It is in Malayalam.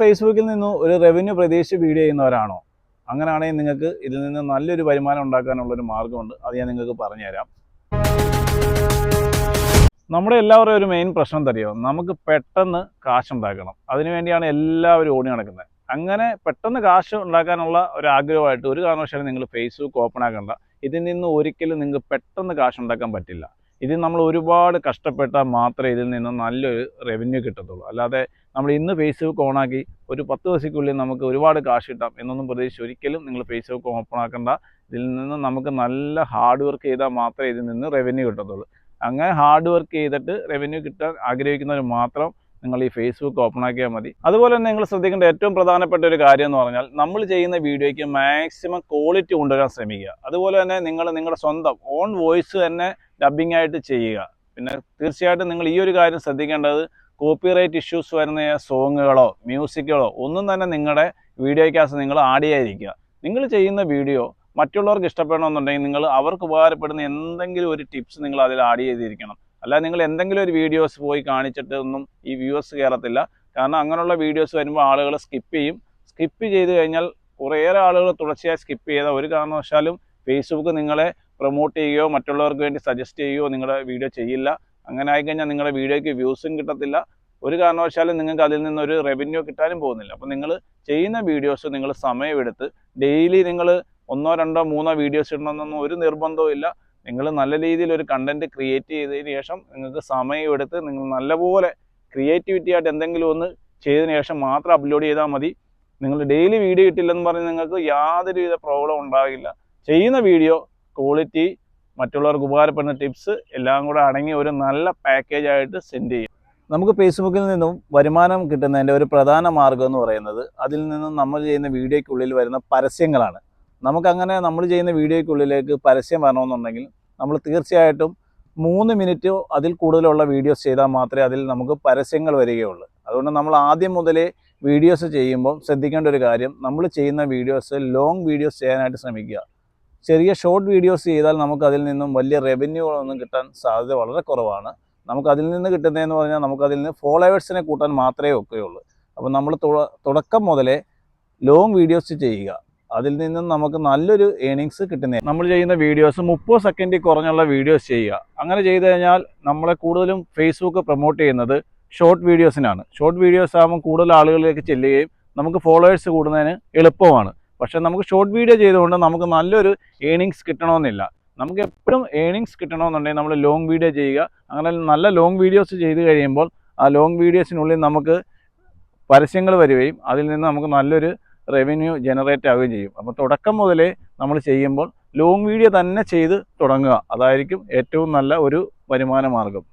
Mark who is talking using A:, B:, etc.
A: ഫേസ്ബുക്കിൽ നിന്ന് ഒരു റവന്യൂ പ്രതീക്ഷിച്ച് വീഡിയോ ചെയ്യുന്നവരാണോ? അങ്ങനെയാണെങ്കിൽ നിങ്ങൾക്ക് ഇതിൽ നിന്ന് നല്ലൊരു വരുമാനം ഉണ്ടാക്കാനുള്ള ഒരു മാർഗമുണ്ട്. അത് ഞാൻ നിങ്ങൾക്ക് പറഞ്ഞുതരാം. നമ്മുടെ എല്ലാവരുടെയും ഒരു മെയിൻ പ്രശ്നം തരികയോ നമുക്ക് പെട്ടെന്ന് കാശ് ഉണ്ടാക്കണം. അതിനുവേണ്ടിയാണ് എല്ലാവരും ഓടി നടക്കുന്നത്. അങ്ങനെ പെട്ടെന്ന് കാശ് ഉണ്ടാക്കാനുള്ള ഒരു ആഗ്രഹമായിട്ട് ഒരു കാരണവശാലും നിങ്ങൾ ഫേസ്ബുക്ക് ഓപ്പൺ ആക്കണ്ട. ഇതിൽ നിന്ന് ഒരിക്കലും നിങ്ങൾക്ക് പെട്ടെന്ന് കാശ് ഉണ്ടാക്കാൻ പറ്റില്ല. ഇതിൽ നമ്മൾ ഒരുപാട് കഷ്ടപ്പെട്ടാൽ മാത്രമേ ഇതിൽ നിന്ന് നല്ലൊരു റവന്യൂ കിട്ടത്തുള്ളൂ. അല്ലാതെ നമ്മൾ ഇന്ന് ഫേസ്ബുക്ക് ഓണാക്കി ഒരു പത്ത് ദിവസക്കുള്ളിൽ നമുക്ക് ഒരുപാട് കാശ് കിട്ടാം എന്നൊന്നും പ്രതീക്ഷിച്ച് ഒരിക്കലും നിങ്ങൾ ഫേസ്ബുക്ക് ഓപ്പൺ ആക്കേണ്ട. ഇതിൽ നിന്ന് നമുക്ക് നല്ല ഹാർഡ് വർക്ക് ചെയ്താൽ മാത്രമേ ഇതിൽ നിന്ന് റവന്യൂ കിട്ടത്തുള്ളൂ. അങ്ങനെ ഹാർഡ് വർക്ക് ചെയ്തിട്ട് റവന്യൂ കിട്ടാൻ ആഗ്രഹിക്കുന്നവർ മാത്രം നിങ്ങൾ ഈ ഫേസ്ബുക്ക് ഓപ്പൺ ആക്കിയാൽ മതി. അതുപോലെ തന്നെ നിങ്ങൾ ശ്രദ്ധിക്കേണ്ട ഏറ്റവും പ്രധാനപ്പെട്ട ഒരു കാര്യം എന്ന് പറഞ്ഞാൽ നമ്മൾ ചെയ്യുന്ന വീഡിയോയ്ക്ക് മാക്സിമം ക്വാളിറ്റി കൊണ്ടുവരാൻ ശ്രമിക്കുക. അതുപോലെ തന്നെ നിങ്ങൾ നിങ്ങളുടെ സ്വന്തം ഓൺ വോയിസ് തന്നെ ഡബിങ് ആയിട്ട് ചെയ്യുക. പിന്നെ തീർച്ചയായിട്ടും നിങ്ങൾ ഈ ഒരു കാര്യം ശ്രദ്ധിക്കേണ്ടത് കോപ്പിറൈറ്റ് ഇഷ്യൂസ് വരുന്ന സോങ്ങുകളോ മ്യൂസിക്കുകളോ ഒന്നും തന്നെ നിങ്ങളുടെ വീഡിയോയ്ക്കകത്ത് നിങ്ങൾ ആഡ് ചെയ്യാതിരിക്കുക നിങ്ങൾ ചെയ്യുന്ന വീഡിയോ മറ്റുള്ളവർക്ക് ഇഷ്ടപ്പെടണമെന്നുണ്ടെങ്കിൽ നിങ്ങൾ അവർക്ക് ഉപകാരപ്പെടുന്ന എന്തെങ്കിലും ഒരു ടിപ്സ് നിങ്ങൾ അതിൽ ആഡ് ചെയ്തിരിക്കണം. അല്ലാതെ നിങ്ങൾ എന്തെങ്കിലും ഒരു വീഡിയോസ് പോയി കാണിച്ചിട്ട് ഒന്നും ഈ വ്യൂവേഴ്സ് കയറത്തില്ല കാരണം അങ്ങനെയുള്ള വീഡിയോസ് വരുമ്പോൾ ആളുകൾ സ്കിപ്പ് ചെയ്യും. സ്കിപ്പ് ചെയ്ത് കഴിഞ്ഞാൽ കുറേയേറെ ആളുകൾ തുടർച്ചയായി സ്കിപ്പ് ചെയ്ത ഒരു കാരണവശാലും ഫേസ്ബുക്ക് നിങ്ങളെ പ്രൊമോട്ട് ചെയ്യുകയോ മറ്റുള്ളവർക്ക് വേണ്ടി സജസ്റ്റ് ചെയ്യുകയോ നിങ്ങളുടെ വീഡിയോ ചെയ്യില്ല. അങ്ങനെ ആയിക്കഴിഞ്ഞാൽ നിങ്ങളുടെ വീഡിയോയ്ക്ക് വ്യൂസും കിട്ടത്തില്ല. ഒരു കാരണവശാലും നിങ്ങൾക്ക് അതിൽ നിന്നൊരു റവന്യൂ കിട്ടാനും പോകുന്നില്ല. അപ്പോൾ നിങ്ങൾ ചെയ്യുന്ന വീഡിയോസ് നിങ്ങൾ സമയമെടുത്ത് ഡെയിലി നിങ്ങൾ ഒന്നോ രണ്ടോ മൂന്നോ വീഡിയോസ് ഇടണമെന്നൊന്നും ഒരു നിർബന്ധവും ഇല്ല. നിങ്ങൾ നല്ല രീതിയിൽ ഒരു കണ്ടന്റ് ക്രിയേറ്റ് ചെയ്തതിന് ശേഷം നിങ്ങൾക്ക് സമയമെടുത്ത് നിങ്ങൾ നല്ലപോലെ ക്രിയേറ്റിവിറ്റി ആയിട്ട് എന്തെങ്കിലും ഒന്ന് ചെയ്തതിന് ശേഷം മാത്രം അപ്ലോഡ് ചെയ്താൽ മതി. നിങ്ങൾ ഡെയിലി വീഡിയോ ഇട്ടില്ലെന്ന് പറഞ്ഞ് നിങ്ങൾക്ക് യാതൊരുവിധ പ്രോബ്ലം ഉണ്ടാകില്ല ചെയ്യുന്ന വീഡിയോ ക്വാളിറ്റി മറ്റുള്ളവർക്ക് ഉപകാരപ്പെടുന്ന ടിപ്സ് എല്ലാം കൂടെ അടങ്ങിയ ഒരു നല്ല പാക്കേജ് ആയിട്ട് സെൻഡ് ചെയ്യും. നമുക്ക് ഫേസ്ബുക്കിൽ നിന്നും വരുമാനം കിട്ടുന്നതിന്റെ ഒരു പ്രധാന മാർഗം എന്ന് പറയുന്നത് അതിൽ നിന്നും നമ്മൾ ചെയ്യുന്ന വീഡിയോയ്ക്കുള്ളിൽ വരുന്ന പരസ്യങ്ങളാണ്. നമുക്കങ്ങനെ നമ്മൾ ചെയ്യുന്ന വീഡിയോയ്ക്കുള്ളിലേക്ക് പരസ്യം വരണമെന്നുണ്ടെങ്കിൽ നമ്മൾ തീർച്ചയായിട്ടും മൂന്ന് മിനിറ്റോ അതിൽ കൂടുതലുള്ള വീഡിയോസ് ചെയ്താൽ മാത്രമേ അതിൽ നമുക്ക് പരസ്യങ്ങൾ വരികയുള്ളൂ. അതുകൊണ്ട് നമ്മൾ ആദ്യം മുതലേ വീഡിയോസ് ചെയ്യുമ്പോൾ ശ്രദ്ധിക്കേണ്ട ഒരു കാര്യം നമ്മൾ ചെയ്യുന്ന വീഡിയോസ് ലോങ് വീഡിയോസ് ചെയ്യാനായിട്ട് ശ്രമിക്കുക. ചെറിയ ഷോർട്ട് വീഡിയോസ് ചെയ്താൽ നമുക്ക് അതിൽ നിന്നും വലിയ റവന്യൂകളൊന്നും കിട്ടാൻ സാധ്യത വളരെ കുറവാണ്. നമുക്ക് അതിൽ നിന്ന് കിട്ടുന്നതെന്ന് പറഞ്ഞാൽ നമുക്ക് അതിൽ നിന്ന് ഫോളോവേഴ്സിനെ കൂട്ടാൻ മാത്രമേ ഒക്കെയുള്ളൂ. അപ്പോൾ നമ്മൾ തുടക്കം മുതലേ ലോങ് വീഡിയോസ് ചെയ്യുക. അതിൽ നിന്നും നമുക്ക് നല്ലൊരു ഏണിങ്സ് കിട്ടുന്നത് നമ്മൾ ചെയ്യുന്ന വീഡിയോസ് മുപ്പത് സെക്കൻഡിൽ കുറഞ്ഞുള്ള വീഡിയോസ് ചെയ്യുക. അങ്ങനെ ചെയ്തു കഴിഞ്ഞാൽ നമ്മളെ കൂടുതലും ഫേസ്ബുക്ക് പ്രൊമോട്ട് ചെയ്യുന്നത് ഷോർട്ട് വീഡിയോസിനാണ് ഷോർട്ട് വീഡിയോസ് ആകുമ്പോൾ കൂടുതൽ ആളുകളിലേക്ക് ചെല്ലുകയും നമുക്ക് ഫോളോവേഴ്സ് കൂടുന്നതിന് എളുപ്പമാണ്. പക്ഷേ നമുക്ക് ഷോർട്ട് വീഡിയോ ചെയ്തുകൊണ്ട് നമുക്ക് നല്ലൊരു ഏണിങ്സ് കിട്ടണമെന്നില്ല. നമുക്ക് എപ്പോഴും ഏണിങ്സ് കിട്ടണമെന്നുണ്ടെങ്കിൽ നമ്മൾ ലോങ് വീഡിയോ ചെയ്യുക. അങ്ങനെ നല്ല ലോങ് വീഡിയോസ് ചെയ്ത് കഴിയുമ്പോൾ ആ ലോങ് വീഡിയോസിനുള്ളിൽ നമുക്ക് പരസ്യങ്ങൾ വരികയും അതിൽ നിന്ന് നമുക്ക് നല്ലൊരു റവന്യൂ ജനറേറ്റ് ആവുകയും ചെയ്യും. അപ്പോൾ തുടക്കം മുതലേ നമ്മൾ ചെയ്യുമ്പോൾ ലോങ് വീഡിയോ തന്നെ ചെയ്ത് തുടങ്ങുക. അതായിരിക്കും ഏറ്റവും നല്ല ഒരു വരുമാന മാർഗം